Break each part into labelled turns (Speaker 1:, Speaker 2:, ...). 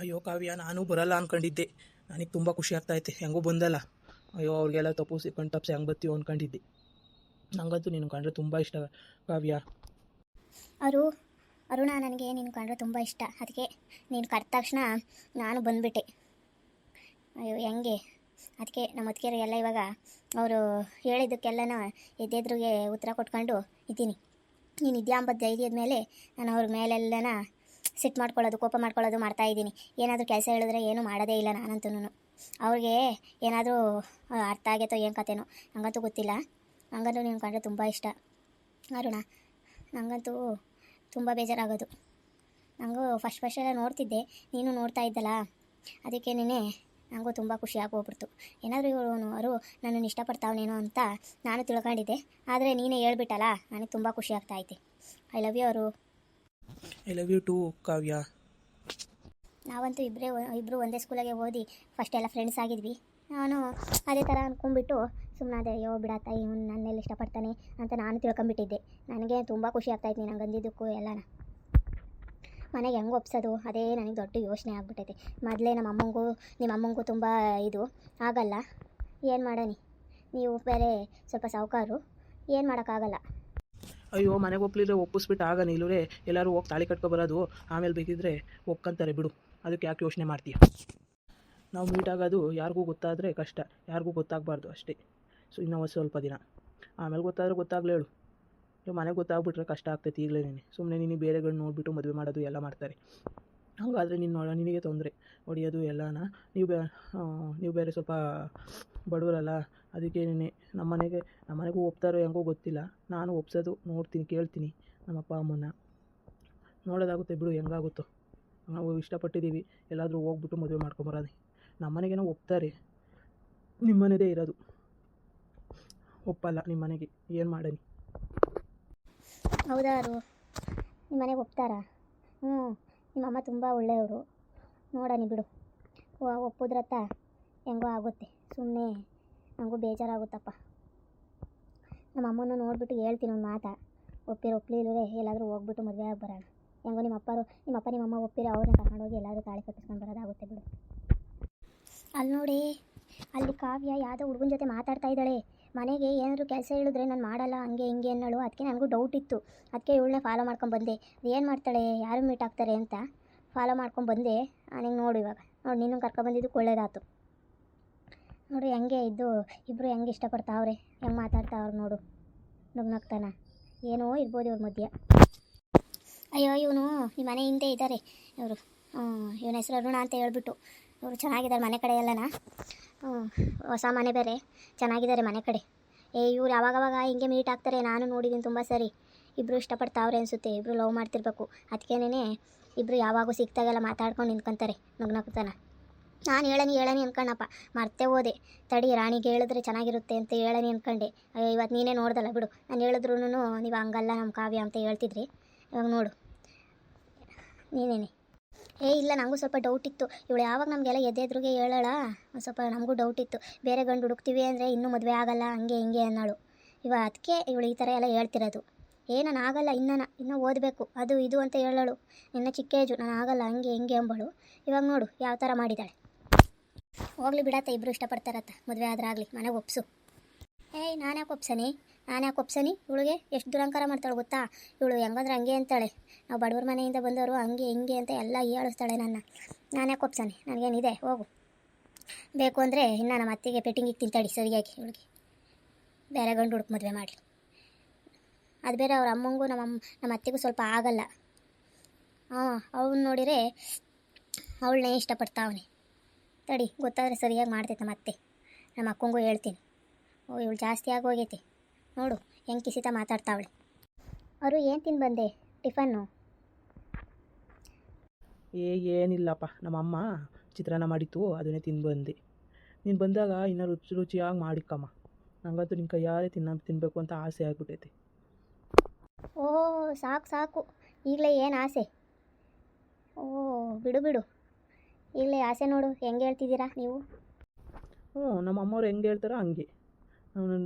Speaker 1: ಅಯ್ಯೋ ಕಾವ್ಯ, ನಾನು ಬರಲ್ಲ ಅನ್ಕೊಂಡಿದ್ದೆ. ನನಗೆ ತುಂಬ ಖುಷಿ ಆಗ್ತಾಯಿತ್ತೆ ಹೆಂಗೂ ಬಂದಲ್ಲ. ಅಯ್ಯೋ, ಅವ್ರಿಗೆಲ್ಲ ತಪ್ಪು ಸಿಕ್ಕಂಡು ತಪ್ಪಿಸಿ ಹೆಂಗೆ ಬರ್ತೀವೋ ಅನ್ಕೊಂಡಿದ್ದೆ. ನಂಗಂತೂ ನಿನ್ನ ಕಂಡ್ರೆ ತುಂಬ ಇಷ್ಟ ಕಾವ್ಯ.
Speaker 2: ಅರು, ಅರುಣ, ನನಗೆ ನಿನ್ನ ಕಂಡ್ರೆ ತುಂಬ ಇಷ್ಟ. ಅದಕ್ಕೆ ನೀನು ಕರೆದ ತಕ್ಷಣ ನಾನು ಬಂದುಬಿಟ್ಟೆ. ಅಯ್ಯೋ, ಹೆಂಗೆ? ಅದಕ್ಕೆ ನಮ್ಮ ಮುದುಕಿಯರು ಎಲ್ಲ ಇವಾಗ ಅವರು ಹೇಳಿದ್ದಕ್ಕೆಲ್ಲನ ಎದ್ದೆದ್ರಿಗೆ ಉತ್ತರ ಕೊಟ್ಕೊಂಡು ಇದ್ದೀನಿ. ನೀನು ಇದೆಯಾ ಅಂಬ ಧೈರ್ಯದ ಮೇಲೆ ನಾನು ಅವ್ರ ಮೇಲೆಲ್ಲನ ಸಿಟ್ಟು ಮಾಡ್ಕೊಳ್ಳೋದು, ಕೋಪ ಮಾಡ್ಕೊಳ್ಳೋದು ಮಾಡ್ತಾ ಇದ್ದೀನಿ. ಏನಾದರೂ ಕೆಲಸ ಹೇಳಿದ್ರೆ ಏನೂ ಮಾಡೋದೇ ಇಲ್ಲ ನಾನಂತೂ ಅವ್ರಿಗೆ ಏನಾದರೂ ಅರ್ಥ ಆಗೈತೋ ಏನು ಕತೆನೋ ನನಗಂತೂ ಗೊತ್ತಿಲ್ಲ. ನನಗಂತೂ ನೀನು ಕಂಡ್ರೆ ತುಂಬ ಇಷ್ಟ. ಅರುಣ ನನಗಂತೂ ತುಂಬ ಬೇಜಾರಾಗೋದು. ನನಗೂ ಫಸ್ಟ್ ಫಸ್ಟ್ ಎಲ್ಲ ನೋಡ್ತಿದ್ದೆ. ನೀನು ನೋಡ್ತಾ ಇದ್ದಲ್ಲ. ಅದಕ್ಕೆ ನೀನೇ ನನಗೂ ತುಂಬ ಖುಷಿ ಆಗೋಗ್ಬಿಡ್ತು. ಏನಾದರೂ ಇವನು ಅವರು ನನ್ನನ್ನು ಇಷ್ಟಪಡ್ತಾವನೇನೋ ಅಂತ ನಾನು ತಿಳ್ಕೊಂಡಿದ್ದೆ. ಆದರೆ ನೀನೇ ಹೇಳ್ಬಿಟ್ಟಲ್ಲ, ನನಗೆ ತುಂಬ ಖುಷಿ ಆಗ್ತಾ ಐತೆ. ಐ ಲವ್ ಯು ಅವರು
Speaker 1: I love you too Kavya
Speaker 2: ನಾವಂತೂ ಇಬ್ಬರೇ ಇಬ್ಬರು ಒಂದೇ ಸ್ಕೂಲಾಗೆ ಓದಿ ಫಸ್ಟ್ ಎಲ್ಲ ಫ್ರೆಂಡ್ಸ್ ಆಗಿದ್ವಿ. ನಾನು ಅದೇ ಥರ ಅಂದ್ಕೊಂಡ್ಬಿಟ್ಟು ಸುಮ್ಮನಾದೆ ಅಯ್ಯೋ ಬಿಡತ್ತ ಇವನು ನನ್ನೆಲ್ಲ ಇಷ್ಟಪಡ್ತಾನೆ ಅಂತ ನಾನು ತಿಳ್ಕೊಂಬಿಟ್ಟಿದ್ದೆ. ನನಗೆ ತುಂಬ ಖುಷಿ ಆಗ್ತಾಯಿತ್ತು ನಂಗೆ ಅಂದಿದ್ದಕ್ಕೂ ಎಲ್ಲನ. ಮನೆಗೆ ಹೆಂಗೆ ಒಪ್ಸೋದು? ಅದೇ ನನಗೆ ದೊಡ್ಡ ಯೋಚನೆ ಆಗ್ಬಿಟ್ಟೈತೆ. ಮೊದಲೇ ನಮ್ಮ ಅಮ್ಮಂಗೂ ನಿಮ್ಮ ಅಮ್ಮಂಗೂ ತುಂಬ ಇದು ಆಗಲ್ಲ. ಏನು ಮಾಡೋನಿ ನೀವು ಬೇರೆ ಸ್ವಲ್ಪ ಸಾವುಕಾರು. ಏನು ಮಾಡೋಕ್ಕಾಗಲ್ಲ.
Speaker 1: ಅಯ್ಯೋ, ಮನೆಗೆ ಒಪ್ಲಿದ್ರೆ ಒಪ್ಪಿಸ್ಬಿಟ್ಟು ಆಗ ನಿಲ್ಲುರೆ ಎಲ್ಲರೂ ಹೋಗಿ ತಾಳಿ ಕಟ್ಕೊಬರೋದು ಆಮೇಲೆ ಬೇಕಿದ್ರೆ ಒಪ್ಕೊಂತಾರೆ ಬಿಡು. ಅದಕ್ಕೆ ಯಾಕೆ ಯೋಚನೆ ಮಾಡ್ತೀಯ? ನಾವು ಮೀಟ್ ಆಗೋದು ಯಾರಿಗೂ ಗೊತ್ತಾದರೆ ಕಷ್ಟ. ಯಾರಿಗೂ ಗೊತ್ತಾಗಬಾರ್ದು ಅಷ್ಟೇ. ಸೊ ಇನ್ನೂ ಸ್ವಲ್ಪ ದಿನ. ಆಮೇಲೆ ಗೊತ್ತಾದರೆ ಗೊತ್ತಾಗಲೇ ಹೇಳು. ಇವಾಗ ಮನೆಗೆ ಗೊತ್ತಾಗ್ಬಿಟ್ರೆ ಕಷ್ಟ ಆಗ್ತೈತಿ ಈಗಲೇ ನೀನು. ಸುಮ್ಮನೆ ನೀನು ಬೇರೆಗಳು ನೋಡಿಬಿಟ್ಟು ಮದುವೆ ಮಾಡೋದು ಎಲ್ಲ ಮಾಡ್ತಾರೆ. ಹಾಗಾದರೆ ನಿನ್ನ ನಿನಗೆ ತೊಂದರೆ. ಹೊಡೆಯೋದು ಎಲ್ಲನ. ನೀವು ಬೇ ನೀವು ಬೇರೆ ಸ್ವಲ್ಪ ಬಡವರಲ್ಲ ಅದಕ್ಕೆ ನೀನೆ ನಮ್ಮ ಮನೆಗೆ, ನಮ್ಮ ಮನೆಗೂ ಒಪ್ತಾರೋ ಹೆಂಗೋ ಗೊತ್ತಿಲ್ಲ. ನಾನು ಒಪ್ಸೋದು ನೋಡ್ತೀನಿ, ಕೇಳ್ತೀನಿ ನಮ್ಮ ಅಪ್ಪ ಅಮ್ಮನ ನೋಡೋದಾಗುತ್ತೆ ಬಿಡು ಹೆಂಗಾಗುತ್ತೋ. ನಾವು ಇಷ್ಟಪಟ್ಟಿದ್ದೀವಿ, ಎಲ್ಲಾದರೂ ಹೋಗ್ಬಿಟ್ಟು ಮದುವೆ ಮಾಡ್ಕೊಂಬರೋದು ನಮ್ಮ ಮನೆಗೇನೋ ಒಪ್ತಾರೆ. ನಿಮ್ಮ ಮನೆದೇ ಇರೋದು. ಒಪ್ಪಲ್ಲ ನಿಮ್ಮ ಮನೆಗೆ, ಏನು ಮಾಡನಿ
Speaker 2: ಹೌದಾರು ನಿಮ್ಮ ಮನೆಗೆ ಒಪ್ತಾರಾ? ಹ್ಞೂ ನಿಮ್ಮಮ್ಮ ತುಂಬ ಒಳ್ಳೆಯವರು. ನೋಡೋಣ ಬಿಡು. ಒಪ್ಪುದ್ರತ್ತ? ಹೆಂಗೋ ಆಗುತ್ತೆ. ಸುಮ್ಮನೆ ನನಗೂ ಬೇಜಾರಾಗುತ್ತಪ್ಪ. ನಮ್ಮ ಅಮ್ಮನ ನೋಡಿಬಿಟ್ಟು ಹೇಳ್ತೀನಿ ಒಂದು ಮಾತಾ. ಒಪ್ಪಿರೋ ಒಪ್ಪಲಿಲ್ಲವೇ ಎಲ್ಲಾದರೂ ಹೋಗ್ಬಿಟ್ಟು ಮದುವೆ ಆಗಿ ಬರೋಣ. ಹೆಂಗೋ ನಿಮ್ಮ ಅಪ್ಪರು ನಿಮ್ಮ ಅಪ್ಪ ನಿಮ್ಮ ಅಮ್ಮ ಒಪ್ಪಿರೋ ಅವ್ರನ್ನ ಕರ್ಕೊಂಡೋಗಿ ಎಲ್ಲಾದರೂ ತಾಳಿ ಕಟ್ಟಿಸ್ಕೊಂಡು ಬರೋದಾಗುತ್ತೆ ಬಿಡು. ಅಲ್ಲಿ ನೋಡಿ, ಅಲ್ಲಿ ಕಾವ್ಯ ಯಾವುದೋ ಹುಡುಗನ ಜೊತೆ ಮಾತಾಡ್ತಾ ಇದ್ದಾಳೆ. ಮನೆಗೆ ಏನಾದರೂ ಕೆಲಸ ಹೇಳಿದ್ರೆ ನಾನು ಮಾಡಲ್ಲ, ಹಂಗೆ ಹಿಂಗೆ ಅನ್ನೋಳು. ಅದಕ್ಕೆ ನನಗೂ ಡೌಟ್ ಇತ್ತು. ಅದಕ್ಕೆ ಇವಳನ್ನ ಫಾಲೋ ಮಾಡ್ಕೊಂಡು ಬಂದೆ. ಏನು ಮಾಡ್ತಾಳೆ, ಯಾರು ಮೀಟ್ ಆಗ್ತಾರೆ ಅಂತ ಫಾಲೋ ಮಾಡ್ಕೊಂಡು ಬಂದೆ. ನನಗೆ ನೋಡು ಇವಾಗ. ನೋಡಿ ನೀನು ಕರ್ಕೊಬಂದಿದ್ದಕ್ಕೆ ಒಳ್ಳೇದಾಯ್ತು ನೋಡು, ಹೆಂಗೆ ಇದ್ದು ಇಬ್ಬರು ಹೆಂಗೆ ಇಷ್ಟಪಡ್ತಾವ್ರೆ, ಹೆಂಗೆ ಮಾತಾಡ್ತಾವ್ರೆ ನೋಡು. ನಗ್ನಗ್ತಾನ. ಏನೋ ಇರ್ಬೋದು ಇವ್ರ ಮಧ್ಯೆ. ಅಯ್ಯೋ, ಇವನು ಈ ಮನೆ ಹಿಂದೆ ಇದ್ದಾರೆ ಇವರು ಇವನ ಹೆಸರು ಅರುಣ ಅಂತ ಹೇಳ್ಬಿಟ್ಟು ಇವರು ಚೆನ್ನಾಗಿದ್ದಾರೆ ಮನೆ ಕಡೆ ಎಲ್ಲನ ಹೊಸ ಮನೆ ಬೇರೆ, ಚೆನ್ನಾಗಿದ್ದಾರೆ ಮನೆ ಕಡೆ. ಏ, ಇವ್ರು ಯಾವಾಗವಾಗ ಹಿಂಗೆ ಮೀಟ್ ಆಗ್ತಾರೆ, ನಾನು ನೋಡಿದ್ದೀನಿ ತುಂಬ ಸರಿ. ಇಬ್ಬರು ಇಷ್ಟಪಡ್ತಾವ್ರೆ ಅನಿಸುತ್ತೆ ಇಬ್ಬರು ಲವ್ ಮಾಡ್ತಿರ್ಬೇಕು. ಅದಕ್ಕೇನೆ ಇಬ್ಬರು ಯಾವಾಗೂ ಸಿಕ್ತಾಗೆಲ್ಲ ಮಾತಾಡ್ಕೊಂಡು ನಿಂತ್ಕೊಂತಾರೆ, ನಗ್ನಗ್ತಾನ. ನಾನು ಹೇಳನಿ ಹೇಳನಿ ಅನ್ಕಣಪ್ಪ ಮರ್ತೇ ಹೋದೆ. ತಡಿ, ರಾಣಿಗೆ ಹೇಳಿದ್ರೆ ಚೆನ್ನಾಗಿರುತ್ತೆ ಅಂತ ಹೇಳನಿ ಅನ್ಕೊಂಡೆ. ಇವತ್ತು ನೀನೇ ನೋಡ್ದಲ್ಲ ಬಿಡು. ನಾನು ಹೇಳಿದ್ರು ನೀವು ಹಂಗಲ್ಲ ನಮ್ಮ ಕಾವ್ಯ ಅಂತ ಹೇಳ್ತಿದ್ರಿ. ಇವಾಗ ನೋಡು. ನೀನೇನೆ? ಏ, ಇಲ್ಲ ನನಗೂ ಸ್ವಲ್ಪ ಡೌಟ್ ಇತ್ತು. ಇವಳು ಯಾವಾಗ ನಮಗೆಲ್ಲ ಎದ್ದೆದ್ರಿಗೆ ಹೇಳೋಳ? ಒಂದು ಸ್ವಲ್ಪ ನಮಗೂ ಡೌಟ್ ಇತ್ತು. ಬೇರೆ ಗಂಡು ಹುಡುಕ್ತೀವಿ ಅಂದರೆ ಇನ್ನೂ ಮದುವೆ ಆಗಲ್ಲ, ಹಂಗೆ, ಹಿಂಗೆ ಅನ್ನೋಳು. ಇವ ಅದಕ್ಕೆ ಇವಳು ಈ ಥರ ಎಲ್ಲ ಹೇಳ್ತಿರೋದು. ಏ, ನಾನು ಆಗಲ್ಲ ಇನ್ನೂ ಇನ್ನೂ ಓದಬೇಕು. ಅದು, ಇದು ಅಂತ ಹೇಳೋಳು. ನಿನ್ನ ಚಿಕ್ಕ ಏಜು, ನಾನು ಆಗಲ್ಲ, ಹಂಗೆ, ಹಿಂಗೆ ಅಂಬಳು. ಇವಾಗ ನೋಡು, ಯಾವ ಥರ ಮಾಡಿದ್ದಾಳೆ ಹೋಗ್ಲಿ ಬಿಡತ್ತ, ಇಬ್ರು ಇಷ್ಟಪಡ್ತಾರತ್ತ. ಮದುವೆ ಆದ್ರೆ ಆಗ್ಲಿ ಮನೆಗೆ ಒಪ್ಸು. ಏಯ್ ನಾನು ಯಾಕೆ ಒಪ್ಸನಿ? ನಾನು ಯಾಕೆ ಒಪ್ಸನಿ? ಇವಳಿಗೆ ಎಷ್ಟು ದುರಂಕಾರ ಮಾಡ್ತಾಳೆ ಗೊತ್ತಾ? ಇವಳು ಹೆಂಗಂದ್ರೆ ಹಂಗೆ ಅಂತಾಳೆ. ನಾವು ಬಡವ್ರ ಮನೆಯಿಂದ ಬಂದವರು ಹಂಗೆ, ಹಿಂಗೆ ಅಂತ ಎಲ್ಲ ಹೇಳಿಸ್ತಾಳೆ ನನ್ನ. ನಾನು ಯಾಕೆ ಒಪ್ಸನಿ? ನನಗೇನಿದೆ, ಹೋಗು. ಬೇಕು ಅಂದರೆ ಇನ್ನು ನಮ್ಮ ಅತ್ತಿಗೆ ಪೆಟ್ಟಿಂಗಿಗೆ ತಿಂತಾಡಿ ಸರಿಯಾಗಿ ಇವಳಿಗೆ. ಬೇರೆ ಗಂಡು ಹುಡುಕ್ ಮದುವೆ ಮಾಡಲಿ. ಅದು ಬೇರೆ ಅವ್ರ ಅಮ್ಮಂಗೂ ನಮ್ಮ ನಮ್ಮ ಅತ್ತೆಗೂ ಸ್ವಲ್ಪ ಆಗಲ್ಲ. ಹಾಂ, ಅವನು ನೋಡಿದರೆ ಅವಳನ್ನೇ ಇಷ್ಟಪಡ್ತಾವನೆ ತಡಿ ಗೊತ್ತಾದರೆ ಸರಿಯಾಗಿ ಮಾಡ್ತೈತೆ ಮತ್ತೆ. ನಮ್ಮ ಅಕ್ಕಂಗೂ ಹೇಳ್ತೀನಿ. ಓ ಇವಳು ಜಾಸ್ತಿ ಆಗೋಗೈತೆ ನೋಡು ಹೆಂಗೆ ಕಿಸಿತ ಮಾತಾಡ್ತಾವಳೆ. ಅವರು ಏನು ತಿಂದು ಬಂದೆ? ಟಿಫನ್ನು?
Speaker 1: ಏ ಏನಿಲ್ಲಪ್ಪ. ನಮ್ಮಮ್ಮ ಚಿತ್ರಾನ್ನ ಮಾಡಿತ್ತು ಅದನ್ನೇ ತಿಂದು ಬಂದೆ. ನೀನು ಬಂದಾಗ ಇನ್ನೂ ರುಚಿ ರುಚಿಯಾಗಿ ಮಾಡಿಕ್ಕಮ್ಮ ನಂಗಂತೂ ನಿನ್ನ ಕೈಯಾರೆ ತಿನ್ನ ತಿನ್ನಬೇಕು ಅಂತ ಆಸೆ ಆಗ್ಬಿಟ್ಟೈತೆ.
Speaker 2: ಓ ಸಾಕು ಸಾಕು. ಈಗಲೇ ಏನು ಆಸೆ? ಓ ಬಿಡು ಬಿಡು. ಈಗಲೇ ಆಸೆ ನೋಡು ಹೆಂಗೆ ಹೇಳ್ತಿದ್ದೀರಾ ನೀವು?
Speaker 1: ಹ್ಞೂ ನಮ್ಮ ಅಮ್ಮವ್ರು ಹೆಂಗೆ ಹೇಳ್ತಾರೋ ಹಂಗೆ. ನಾನು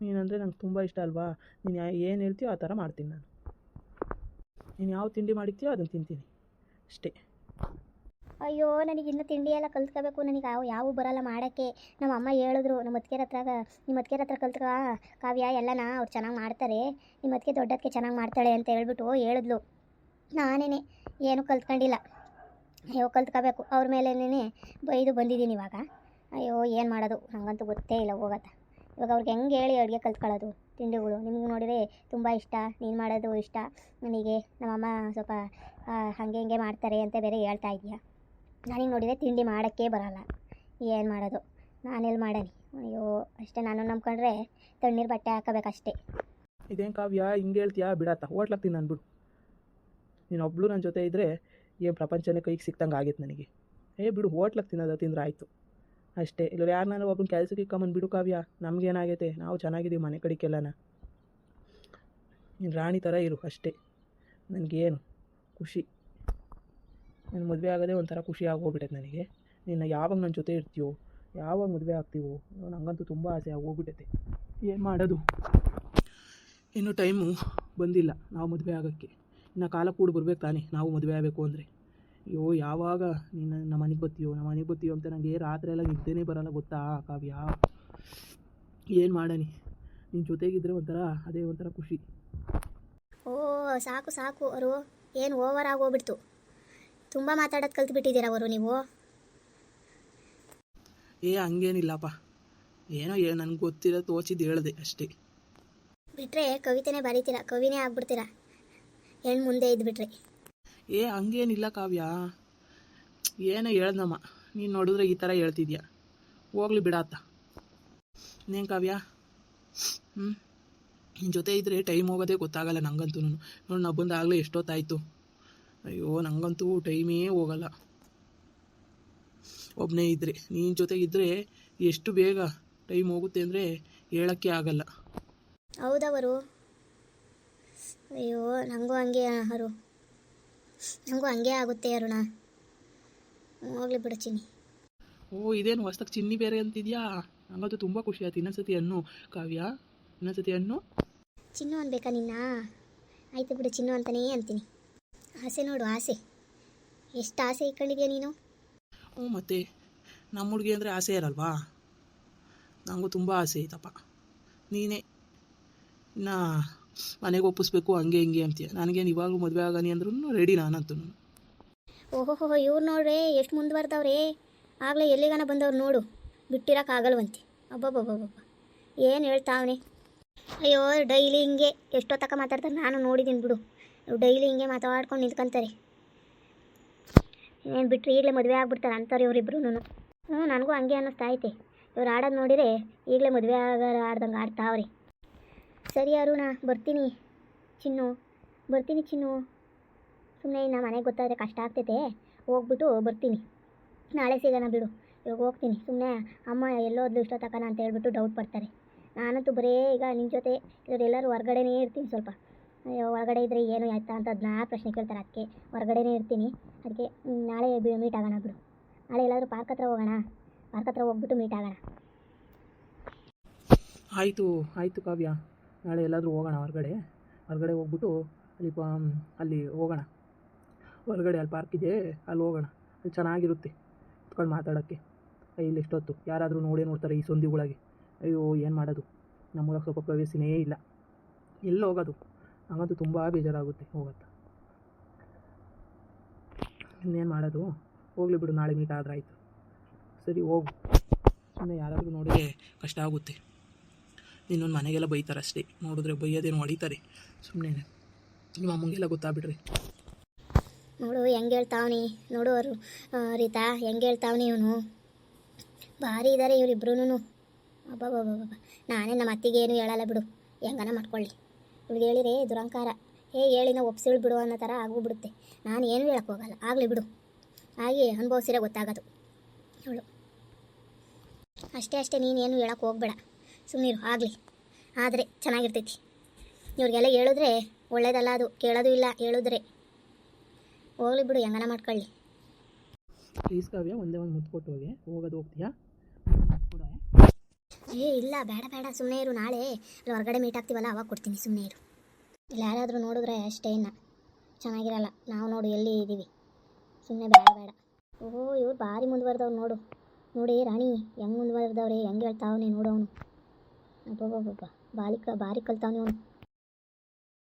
Speaker 1: ನೀನಂದರೆ ನಂಗೆ ತುಂಬ ಇಷ್ಟ ಅಲ್ವಾ? ನೀನು ಏನು ಹೇಳ್ತೀಯೋ ಆ ಥರ ಮಾಡ್ತೀನಿ ನಾನು. ನೀನು ಯಾವ ತಿಂಡಿ ಮಾಡಿರ್ತೀಯೋ ಅದನ್ನು ತಿಂತೀನಿ. ಅಷ್ಟೇ.
Speaker 2: ಅಯ್ಯೋ ನನಗೆ ಇನ್ನೂ ತಿಂಡಿ ಎಲ್ಲ ಕಲ್ತ್ಕೋಬೇಕು. ನನಗೆ ಯಾವ ಯಾವ ಬರಲ್ಲ ಮಾಡೋಕ್ಕೆ. ನಮ್ಮ ಅಮ್ಮ ಹೇಳಿದ್ರು ನಮ್ಮ ಅತ್ತಿಗೆರ ಹತ್ರ ನಿಮ್ಮ ಅತ್ತಿಗೆರ ಹತ್ರ ಕಲ್ತ್ಕ ಕಾವ್ಯ ಎಲ್ಲನ ಅವ್ರು ಚೆನ್ನಾಗಿ ಮಾಡ್ತಾರೆ. ನಿಮ್ಮ ಅತ್ತಿಗೆ ದೊಡ್ಡದಕ್ಕೆ ಚೆನ್ನಾಗಿ ಮಾಡ್ತಾಳೆ ಅಂತ ಹೇಳ್ಬಿಟ್ಟು ಹೇಳಿದ್ಲು. ನಾನೇನೆ ಏನು ಕಲ್ತ್ಕೊಂಡಿಲ್ಲ. ಅಯ್ಯೋ, ಕಲ್ತ್ಕೋಬೇಕು. ಅವ್ರ ಮೇಲೇನೇ ಬೈದು ಬಂದಿದ್ದೀನಿ ಇವಾಗ. ಅಯ್ಯೋ, ಏನು ಮಾಡೋದು? ನನಗಂತೂ ಗೊತ್ತೇ ಇಲ್ಲ, ಹೋಗತ್ತೆ. ಇವಾಗ ಅವ್ರಿಗೆ ಹೆಂಗೆ ಹೇಳಿ ಅಡುಗೆ ಕಲ್ತ್ಕೊಳ್ಳೋದು? ತಿಂಡಿಗಳು. ನಿಮ್ಗೆ ನೋಡಿದರೆ ತುಂಬ ಇಷ್ಟ. ನೀನು ಮಾಡೋದು ಇಷ್ಟ. ನನಗೆ ನಮ್ಮಮ್ಮ ಸ್ವಲ್ಪ ಹಾಗೆ ಹಿಂಗೆ ಮಾಡ್ತಾರೆ ಅಂತ ಬೇರೆ ಹೇಳ್ತಾ ಇದೆಯಾ? ನನಗೆ ನೋಡಿದರೆ ತಿಂಡಿ ಮಾಡೋಕ್ಕೆ ಬರೋಲ್ಲ. ಏನು ಮಾಡೋದು? ನಾನೆಲ್ಲಿ ಮಾಡಲಿ? ಅಯ್ಯೋ, ಅಷ್ಟೇ ನಾನು ನಂಬ್ಕೊಂಡ್ರೆ ತಣ್ಣೀರು ಬಟ್ಟೆ ಹಾಕಬೇಕಷ್ಟೇ.
Speaker 1: ಇದೇನು ಕಾವ್ಯ? ಹಿಂಗೆ ಹೇಳ್ತೀಯಾ? ಬಿಡತ್ತ ಹೋಟ್ಲಾಗ್ತೀನಿ ನಾನು ಬಿಡು ನೀನು ಒಬ್ಳು ನನ್ನ ಜೊತೆ ಇದ್ದರೆ ಏನು ಪ್ರಪಂಚನೇ ಕೈಗೆ ಸಿಕ್ತಂಗೆ ಆಗಿತ್ತು ನನಗೆ. ಏ ಬಿಡು ಹೋಟ್ಲಾಗ ತಿನ್ನೋದು ತಿಂದ್ರೆ ಆಯಿತು. ಅಷ್ಟೇ. ಇಲ್ಲ ನಾನು ಒಬ್ಬನ ಕೆಲಸಕ್ಕೆ ಇಕ್ಕಂಬಂದು ಬಿಡು ಕಾವ್ಯ. ನಮಗೇನಾಗೈತೆ? ನಾವು ಚೆನ್ನಾಗಿದ್ದೀವಿ ಮನೆ ಕಡೆಗೆಲ್ಲನ. ನೀನು ರಾಣಿ ಥರ ಇರು ಅಷ್ಟೇ. ನನಗೇನು? ಖುಷಿ. ನನ್ನ ಮದುವೆ ಆಗೋದೇ ಒಂಥರ ಖುಷಿ ಆಗೋಗ್ಬಿಟ್ಟೈತೆ ನನಗೆ. ನಿನ್ನ ಯಾವಾಗ ನನ್ನ ಜೊತೆ ಇರ್ತೀಯೋ, ಯಾವಾಗ ಮದುವೆ ಆಗ್ತೀವೋ ನನಗಂತೂ ತುಂಬ ಆಸೆ ಆಗೋಗ್ಬಿಟ್ಟೈತೆ. ಏನು ಮಾಡೋದು? ಇನ್ನೂ ಟೈಮು ಬಂದಿಲ್ಲ, ನಾವು ಮದುವೆ ಆಗೋಕ್ಕೆ. ಇನ್ನು ಕಾಲ ಕೂಡ ಬರ್ಬೇಕು ತಾನೇ ನಾವು ಮದುವೆ ಆಗಬೇಕು ಅಂದರೆ. ಅಯ್ಯೋ ಯಾವಾಗ ನೀನು ನಮ್ಮ ಮನೆಗೆ ಬರ್ತೀಯೋ ನಮ್ಮ ಮನೆಗೆ ಬರ್ತೀಯೋ ಅಂತ ನನಗೆ ರಾತ್ರಿ ಎಲ್ಲ ನಿದ್ದೆನೇ ಬರಲ್ಲ ಗೊತ್ತಾ ಕಾವ್ಯ? ಏನು ಮಾಡನಿ ನಿನ್ನ ಜೊತೆಗಿದ್ರೆ ಒಂಥರ ಅದೇ ಒಂಥರ ಖುಷಿ.
Speaker 2: ಓ ಸಾಕು ಸಾಕು ಅವರು. ಏನು ಓವರ್ ಆಗೋಗ್ಬಿಡ್ತು ತುಂಬ ಮಾತಾಡೋದು ಕಲ್ತ್ಬಿಟ್ಟಿದ್ದೀರ ಅವರು ನೀವು.
Speaker 1: ಏ ಹಂಗೇನಿಲ್ಲಪ್ಪ. ಏನೋ ನನಗೆ ಗೊತ್ತಿರೋ ತೋಚಿದ್ದು ಹೇಳ್ದೆ ಅಷ್ಟೇ.
Speaker 2: ಬಿಟ್ಟರೆ ಕವಿತೆನೇ ಬರೀತೀರ ಕವಿನೇ ಆಗ್ಬಿಡ್ತೀರ. ಹೆಣ್ಣು ಮುಂದೆ ಇದ್ಬಿಟ್ರಿ?
Speaker 1: ಏ ಹಂಗೇನಿಲ್ಲ ಕಾವ್ಯ. ಏನೋ ಹೇಳ್ದಮ್ಮ. ನೀನು ನೋಡಿದ್ರೆ ಈ ಥರ ಹೇಳ್ತಿದ್ಯಾ? ಹೋಗ್ಲಿ ಬಿಡಾತ ಇನ್ನೇನು ಕಾವ್ಯ? ಹ್ಞೂ ನಿನ್ನ ಜೊತೆ ಇದ್ದರೆ ಟೈಮ್ ಹೋಗೋದೇ ಗೊತ್ತಾಗಲ್ಲ ನಂಗಂತೂ ನೋಡಿ ನಾವು ಬಂದಾಗಲೇ ಎಷ್ಟೊತ್ತಾಯಿತು. ಅಯ್ಯೋ ನಂಗಂತೂ ಟೈಮೇ ಹೋಗಲ್ಲ. ಒಬ್ಬನೇ ಇದ್ದರೆ ನಿನ್ನ ಜೊತೆ ಇದ್ದರೆ ಎಷ್ಟು ಬೇಗ ಟೈಮ್ ಹೋಗುತ್ತೆ ಅಂದರೆ ಹೇಳೋಕ್ಕೆ ಆಗಲ್ಲ.
Speaker 2: ಹೌದವರು. ಅಯ್ಯೋ ನನಗೂ ಹಂಗೆ ಅರು ನನಗೂ ಹಂಗೆ ಆಗುತ್ತೆ ಅರುಣ. ಹೋಗ್ಲಿ ಬಿಡ ಚಿನ್ನಿ.
Speaker 1: ಓ ಇದೇನು ಹೊಸ್ದಾಗಿ ಚಿನ್ನಿ ಬೇರೆ ಅಂತಿದ್ಯಾ? ನಂಗಂತೂ ತುಂಬ ಖುಷಿ ಆಯ್ತು. ಇನ್ನೊಂದ್ಸತಿ ಅನ್ನು. ಕಾವ್ಯ ಇನ್ನೊಂದ್ಸತಿ ಅನ್ನು.
Speaker 2: ಚಿನ್ನು ಅನ್ಬೇಕಾ ನಿನ್ನ? ಆಯ್ತು ಬಿಡು ಚಿನ್ನು ಅಂತಾನೇ ಅಂತೀನಿ. ಆಸೆ ನೋಡು ಆಸೆ. ಎಷ್ಟು ಆಸೆ ಇಟ್ಕೊಂಡಿದ್ಯಾ ನೀನು?
Speaker 1: ಹ್ಞೂ ಮತ್ತೆ. ನಮ್ಮ ಹುಡುಗಿ ಅಂದರೆ ಆಸೆ ಇರಲ್ವಾ? ನನಗೂ ತುಂಬ ಆಸೆ ಐತಪ್ಪ. ನೀನೇ. ಇನ್ನು ಮನೆಗೆ ಒಪ್ಪಿಸ್ಬೇಕು, ಹಂಗೆ ಹಿಂಗೆ ಅಂತೀಯ. ನನಗೇನು ಇವಾಗಲೂ ಮದುವೆ ಆಗನಿ ಅಂದ್ರೂ ರೆಡಿ ನಾನಂತೂ
Speaker 2: ಓಹೋ ಇವ್ರು ನೋಡ್ರಿ, ಎಷ್ಟು ಮುಂದುವರೆದವ್ರೆ. ಆಗಲೇ ಎಲ್ಲಿಗಾನ ಬಂದವ್ರು ನೋಡು. ಬಿಟ್ಟಿರೋಕ್ಕಾಗಲ್ವಂತೆ. ಅಬ್ಬಬ್ಬಬ್ಬಬ್ಬ. ಏನು ಹೇಳ್ತಾವನೆ. ಅಯ್ಯೋ, ಡೈಲಿ ಹಿಂಗೆ ತಕ ಮಾತಾಡ್ತಾರೆ, ನಾನು ನೋಡಿದ್ದೀನಿ ಬಿಡು. ಡೈಲಿ ಹಿಂಗೆ ಮಾತಾಡ್ಕೊಂಡು ನಿಂತ್ಕೊಂತಾರೆ. ಏನು ಬಿಟ್ಟರೆ ಈಗಲೇ ಮದುವೆ ಆಗ್ಬಿಡ್ತಾರೆ ಅಂತಾರೆ ಇವರಿಬ್ರು ಹ್ಞೂ ನನಗೂ ಹಂಗೆ ಅನ್ನಿಸ್ತಾ ಐತೆ. ಇವ್ರು ಆಡೋದು ನೋಡಿದರೆ ಈಗಲೇ ಮದುವೆ ಆಗ ಆಡ್ದಂಗೆ ಆಡ್ತಾವ್ರೆ ಸರಿ ಅರುಣ, ಬರ್ತೀನಿ. ಚಿನ್ನು ಬರ್ತೀನಿ ಚಿನ್ನು. ಸುಮ್ಮನೆ ಇನ್ನು ಮನೆಗೆ ಗೊತ್ತಾದರೆ ಕಷ್ಟ ಆಗ್ತೈತೆ. ಹೋಗ್ಬಿಟ್ಟು ಬರ್ತೀನಿ. ನಾಳೆ ಸಿಗೋಣ ಬಿಡು. ಇವಾಗ ಹೋಗ್ತೀನಿ. ಸುಮ್ಮನೆ ಅಮ್ಮ ಎಲ್ಲೋದ್ಲು ತಗೋಣ ಅಂತ ಹೇಳ್ಬಿಟ್ಟು ಡೌಟ್ ಪಡ್ತಾರೆ. ನಾನಂತೂ ಬರೇ ಈಗ ನಿನ್ನ ಜೊತೆ ಎಲ್ಲರೂ ಹೊರ್ಗಡೆನೇ ಇರ್ತೀನಿ ಸ್ವಲ್ಪ. ಹೊರಗಡೆ ಇದ್ದರೆ ಏನು ಆಯ್ತಾ ಅಂತ ಅದನ್ನ ಪ್ರಶ್ನೆ ಕೇಳ್ತಾರೆ ಅದಕ್ಕೆ. ಹೊರಗಡೆನೇ ಇರ್ತೀನಿ. ಅದಕ್ಕೆ ನಾಳೆ ಮೀಟ್ ಆಗೋಣ ಬಿಡು. ನಾಳೆ ಎಲ್ಲಾದರೂ ಪಾರ್ಕ್ ಹತ್ರ ಹೋಗೋಣ. ಪಾರ್ಕ್ ಹತ್ರ ಹೋಗ್ಬಿಟ್ಟು ಮೀಟ್ ಆಗೋಣ.
Speaker 1: ಆಯಿತು ಆಯಿತು ಕಾವ್ಯ. ನಾಳೆ ಎಲ್ಲಾದರೂ ಹೋಗೋಣ ಹೊರಗಡೆ. ಹೊರಗಡೆ ಹೋಗ್ಬಿಟ್ಟು ಅಲ್ಲಿ, ಪ, ಅಲ್ಲಿ ಹೋಗೋಣ. ಹೊರಗಡೆ ಅಲ್ಲಿ ಪಾರ್ಕ್ ಇದೆ, ಅಲ್ಲಿ ಹೋಗೋಣ. ಅಲ್ಲಿ ಚೆನ್ನಾಗಿರುತ್ತೆ ಕುತ್ಕೊಂಡು ಮಾತಾಡೋಕ್ಕೆ. ಇಲ್ಲಿ ಎಷ್ಟೊತ್ತು? ಯಾರಾದರೂ ನೋಡೇ ನೋಡ್ತಾರೆ ಈ ಸಂಧಿಗಳಿಗೆ ಅಯ್ಯೋ, ಏನು ಮಾಡೋದು? ನಮ್ಮೂರಾಗ ಸ್ವಲ್ಪ ಪ್ರವೇಶನೇ ಇಲ್ಲ. ಎಲ್ಲಿ ಹೋಗೋದು? ಹಂಗಂತೂ ತುಂಬ ಬೇಜಾರಾಗುತ್ತೆ ಹೋಗತ್ತ ಇನ್ನೇನು ಮಾಡೋದು? ಹೋಗಲಿ ಬಿಡು, ನಾಳೆ ಮೀಟ್ ಆದ್ರೆ ಆಯಿತು ಸರಿ, ಹೋಗು. ಸುಮ್ಮನೆ ಯಾರಾದರೂ ನೋಡಿದ್ರೆ ಕಷ್ಟ ಆಗುತ್ತೆ. ಇನ್ನೊಂದು ಮನೆಗೆಲ್ಲ ಬೈತಾರೆ ಅಷ್ಟೇ ನೋಡಿದ್ರೆ ಬೈಯೋದೇನು ಹೊಡಿತಾರೆ ಸುಮ್ಮನೆ ನಿಮ್ಮ ಅಮ್ಮಂಗೆಲ್ಲ ಗೊತ್ತಾಗ್ಬಿಡ್ರಿ.
Speaker 2: ನೋಡು, ಹೆಂಗೆ ಹೇಳ್ತಾವನಿ? ನೋಡು ಅವರು. ರೀತಾ, ಹೆಂಗೆ ಹೇಳ್ತಾವನಿ ಇವನು? ಭಾರಿ ಇದ್ದಾರೆ ಇವರಿಬ್ರು ಅಬ್ಬಬ್ಬಬ್ಬ ನಾನೇ ನಮ್ಮ ಅತ್ತಿಗೆ ಏನು ಹೇಳಲ್ಲ ಬಿಡು. ಹೆಂಗನ ಮಾಡ್ಕೊಳ್ಳಿ. ಇವ್ಳಿಗೆ ಹೇಳಿರೇ, ದುರಂಕಾರ. ಹೇ ಹೇಳಿ ನಾವು ಒಪ್ಸಿಳು ಬಿಡು ಅನ್ನೋ ಥರ ಆಗೋಗ್ಬಿಡುತ್ತೆ ನಾನು ಏನು ಹೇಳೋಕ್ಕೋಗಲ್ಲ ಆಗಲಿ ಬಿಡು. ಹಾಗೆ ಅನುಭವಿಸಿರೋ ಗೊತ್ತಾಗೋದು. ಅವಳು. ಅಷ್ಟೇ ಅಷ್ಟೇ ನೀನೇನು ಹೇಳಕ್ಕೆ ಹೋಗ್ಬೇಡ. ಸುಮ್ಮನಿರು ಆಗಲಿ. ಆದರೆ ಚೆನ್ನಾಗಿರ್ತೈತಿ. ಇವ್ರಿಗೆಲ್ಲ ಹೇಳಿದ್ರೆ ಒಳ್ಳೇದಲ್ಲ ಅದು ಕೇಳೋದು ಇಲ್ಲ ಹೇಳಿದ್ರೆ. ಹೋಗ್ಲಿ ಬಿಡು ಹೆಂಗನ ಮಾಡ್ಕೊಳ್ಳಿ.
Speaker 1: ಪ್ಲೀಸ್ ಕಾವ್ಯ ಒಂದೇ ಒಂದು ಮುತ್ತು ಕೊಟ್ಟು ಹೋಗಿ. ಹೋಗೋದು ಹೋಗ್ತೀಯಾ?
Speaker 2: ಏ ಇಲ್ಲ ಬೇಡ ಬೇಡ ಸುಮ್ಮನೆ ಇರು. ನಾಳೆ ಅಲ್ಲಿ ಹೊರಗಡೆ ಮೀಟ್ ಆಗ್ತೀವಲ್ಲ ಅವಾಗ ಕೊಡ್ತೀನಿ ಸುಮ್ಮನೆ ಇರು. ಇಲ್ಲಿ ಯಾರಾದರೂ ನೋಡಿದ್ರೆ ಅಷ್ಟೇ ಇನ್ನ. ಚೆನ್ನಾಗಿರಲ್ಲ. ನಾವು ನೋಡು ಎಲ್ಲಿ ಇದ್ದೀವಿ ಸುಮ್ಮನೆ ಬೇಡ ಬೇಡ. ಓಹೋ ಇವ್ರು ಭಾರಿ ಮುಂದುವರೆದವ್ರು ನೋಡು. ನೋಡಿ ರಾಣಿ ಹೆಂಗೆ ಮುಂದುವರೆದವ್ರೆ ಹೆಂಗೆ ಹೇಳ್ತಾವನೆ ನೋಡು ಅವನು. ಅಬ್ಬಬ್ಬಬ್ಬ. ಬಾರಿ ಕ ಭಾರಿ ಕಲ್ತಾವನೆ ಅವನು.